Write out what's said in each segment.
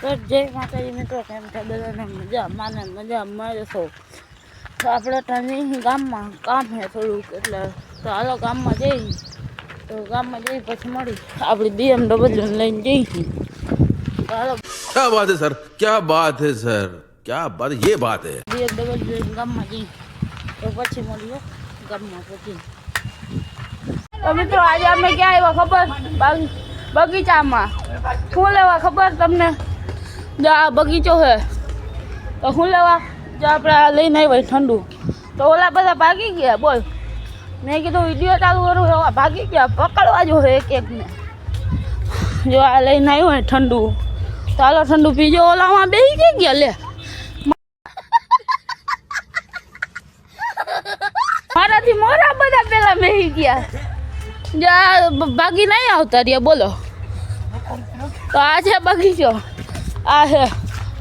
તો જય માતાજી મિત્રો કેમ છે બધાને મજા માને મજા મળે છો તો આપણે ત્યાં ગામમાં કામ છે થોડુંક એટલે તો હાલો ગામમાં જઈ તો ગામમાં જઈ પછી મળી આપણી બીએમડબલ્યુ લઈને જઈશું તો હાલો क्या बात है सर क्या बात है सर क्या बात ये बात है બીએમડબલ્યુ ગામમાં જઈ તો પછી મળીએ ગામમાં પછી તો મિત્રો આજે અમે ક્યાં આવ્યા ખબર બાગ- બગીચામાં શું લેવા ખબર તમને જો આ બગીચો છે. તો શું લેવા? જો આપણે આ લઈને આવ્યા ઠંડુ. તો ઓલા બધા ભાગી ગયા, બોલ. મેં કીધું વીડિયો ચાલુ કરું એવા ભાગી ગયા. પકડવા જો એક એકને. જો આ લઈને આવ્યો હોય ઠંડુ. ચાલો ઠંડુ પીજો. ઓલામાં બેસી ગયા? લે. મારાથી મોરા બધા પેલા બેસી ગયા. જા ભાગી નહીં આવતા રહ્યા, બોલો. તો આ છે બગીચો. આ હે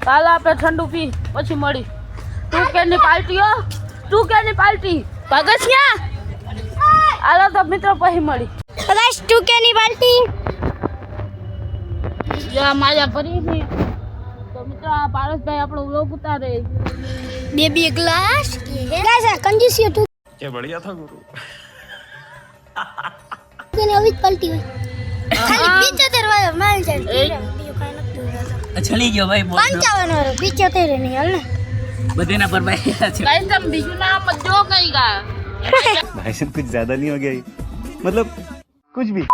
કાલ આપણે ઠંડુ પી પછી મળી. તું કેની પાર્ટીઓ તું કેની પાર્ટી ભગસિયા આલો તો મિત્રો પછી મળી. બસ તું કેની પાર્ટી યા માજા ફરી ની તો મિત્રો આ પારસભાઈ આપણો વ્લોગ ઉતારે. બેબી ગ્લાસ ગ્લાસ કંજુસી તું. કે બઢિયા થા ગુરુ? કેને અવિત પાર્ટી હોય. ખાલી બીજો દરવાજો માલ જાય ચલી ગયો ભાઈ પંચાવન વાળો પિચોતેર નહીં હાલ ને. બધાના પર ભાઈ ગાઈસ તમે બીજું નામ જો કઈ ગયા ભાઈ સાહેબ કુછ જ્યાદા નહીં હો ગયા મતલબ કુછ ભી.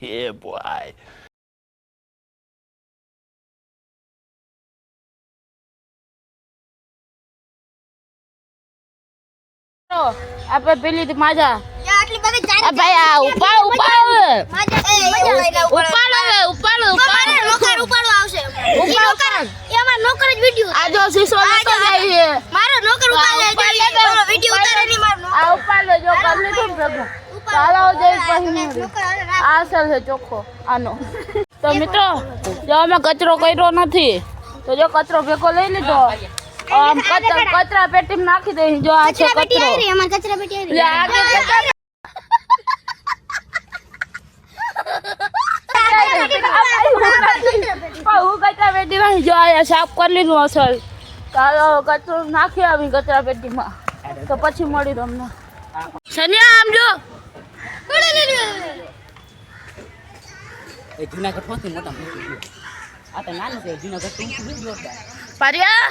yeah, boy. Apa beli di mana? Ya, kita beli jangan. Apa ya? Upah, upah. Mana? Eh, upah lah, upah lah, upah lah. Mana? Nokar, upah lah, ausa. Upah, nokar. Ya, mana nokar video? Ajo si soalnya tu lagi. Mana nokar upah lah? Upah lah, video utara ni mana? Upah lah, jauh kami tu berapa? ભેગું જઈ પછી આ અસર છે ચોખ્ખો આનો. તો મિત્રો જો અમે કચરો કર્યો નથી તો જો કચરો ભેગો લઈ લીધો. આમ કચરા કચરા પેટીમાં નાખી દઈ જો આ છે કચરા કચરો. આવી કચરા પેટી આવી. લે આ કે કચરો. પણ હું કચરા પેટી જો અહીંયા સાફ કરી લીધું અસલ. કચરો નાખી આવી કચરા પેટીમાં. તો પછી મળી તમને. સનિયા આમ જો. એ જૂનાગઢ સૌથી મોટા મૂર્તિ ગયો આ તો નાનું છે જૂનાગઢ તો ઊંચું ગયું જોરદાર પાર્યા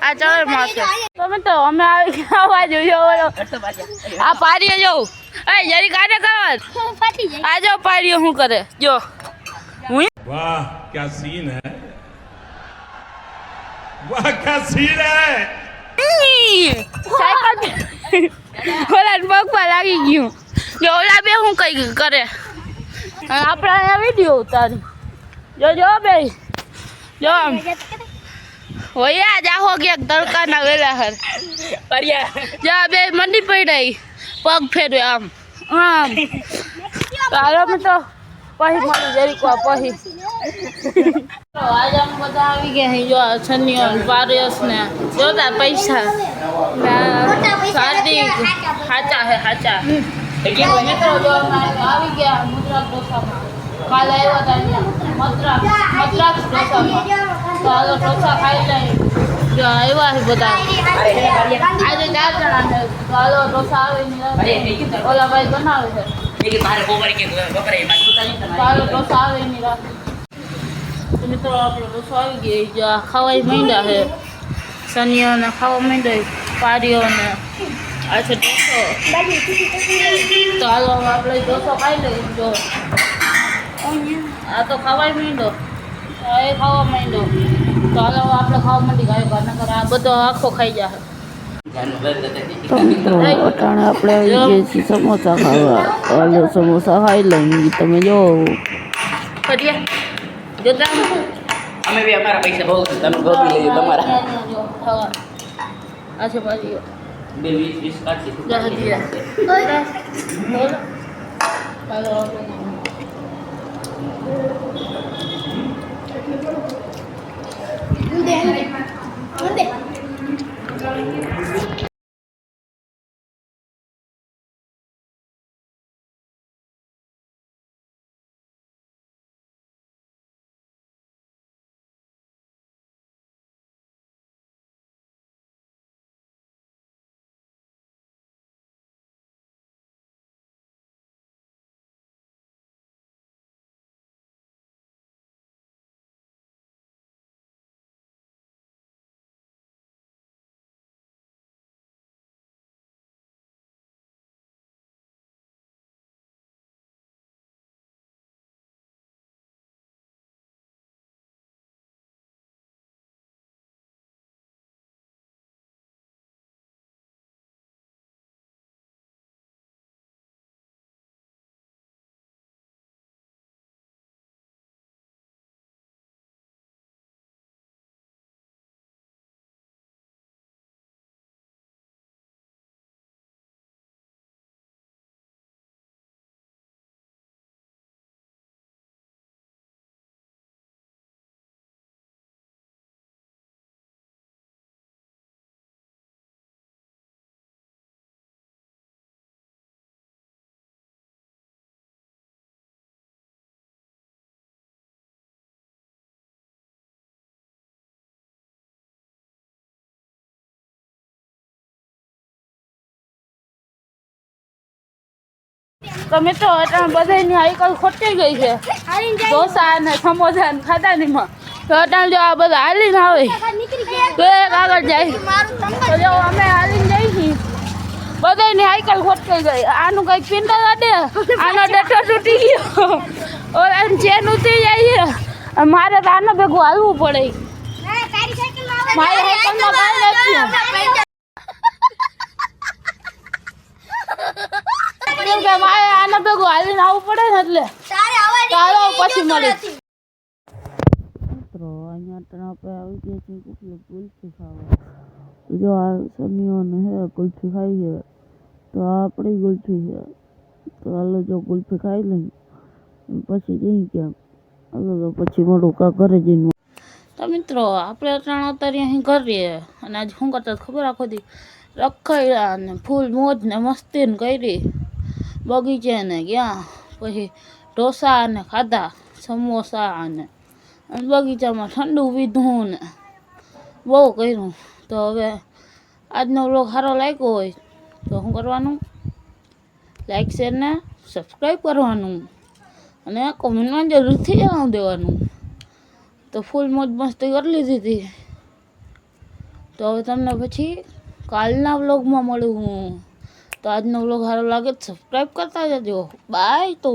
આ ચાલ માથે તમે તો અમે આવી ગયા આવા જોયો ઓલો આ પારીએ જો એ જરી કાને કરવા આ જો પારીએ શું કરે જો હું વાહ ક્યા સીન હે વાહ ક્યા સીન હે સાયકલ ગયું. જો, ઓલા બે હું કઈ કરે? આપણે અહીંયા વીડિયો ઉતારી. જો જો બે જો, આમ. વયા જાહો ક્યાંક તડકાના વેલા હર. જા બે મંડી પડાઈ. પગ ફેરવે આમ. આમ. તારો તો પછી મળી જરીક પછી આજે અમે બધા આવી ગયા જો છન્નીઓ પારસ ને જોતા પૈસા. ને હાર્દિક હાચા હે હાચા. મિત્રો જો આવી ગયા મુદ્રા ડોસામાં. કાલ આવ્યા હતા અહીંયા મદ્રાસ ડોસામાં. તો હાલો ઢોસા ખાઈ લઈ જો આવ્યા છે બધા. આજે ચાર જણા છે. તો હાલો ઢોસા આવી ઓલા ભાઈ બનાવે છે. તો હાલો ઢોસા આવે રાત મિત્રો આપણે ઢોસો આવી ગઈ ખાવાય માંડ્યા છે. સનિયાને ખાવા માંડ્યા પારીઓને આ છે ઢોસો. તો હાલો આપણે ઢોસો ખાઈ લઈએ જો. આ તો ખાવાય માંડ્યો આ એ ખાવા માંડ્યો તો હાલો આપણે ખાવા માંડી ગાય ઘર નકર આ બધો આખો ખાઈ જાય તો મિત્રો અટાણે આપણે આવી છીએ સમોસા ખાવા. હાલો સમોસા ખાઈ લઈએ તમે જો. અમે બી અમારા પૈસા બહુ. તમે ગોતી લઈએ તમારા. જો ખાવા આ છે ભાજી બે વીસ વીસ કાઢી દસ હજાર બોલો હાલો આપણે તો અટાણે બધાની આઈકલ ખોટી ગઈ છે. ઢોસા ને સમોસા ને ખાતાનીમાં તો અટાણ જો આ બધા હાલીને આવે. તો એક આગળ જાય. તો જો અમે હાલીને જઈ છીએ. બધાની આઈકલ ખોટકાઈ ગઈ. આનું કંઈક પિંડા અડે. આનો ડટો તૂટી ગયો. ઓલા ચેન ઉતરી જાય મારે તો આનો ભેગું હાલવું પડે. મારી સાયકલમાં કેમ કે મારે આના ભેગું હાલીને આવવું પડે ને એટલે. ચાલો પછી મળી મિત્રો અહીંયા અટાણે આપણે આવી ગયા છે કુકલી કુલ્ફી ખાવા. જો આ સમીઓને હે કુલ્ફી ખાઈ છે. તો આ આપણી કુલ્ફી છે. તો હાલો જો કુલ્ફી ખાઈ લઈ. પછી જઈ ક્યાં હાલો તો પછી મોટું કા ઘરે જઈને તો મિત્રો આપણે ત્રણ અત્યારે અહીં કરીએ અને આજે શું કરતા ખબર આખો દી રખાઈ ને ફૂલ મોજ ને મસ્તી ને કરી. બગીચે ને ગયા, પછી ઢોસા ને ખાધા, સમોસા અને બગીચામાં ઠંડુ પીધું ને બહુ કર્યું. તો હવે આજનો બ્લોગ સારો લાગ્યો હોય તો શું કરવાનું? લાઈક શેર ને સબસ્ક્રાઈબ કરવાનું અને કોમેન્ટમાં જરૂરથી જણાવી દેવાનું. તો ફૂલ મોજ મસ્તી કરી લીધી હતી. તો હવે તમને પછી કાલના બ્લોગમાં મળું હું. તો આજનો વ્લોગ સારો લાગે તો સબસ્ક્રાઈબ કરતા જજો. બાય તો.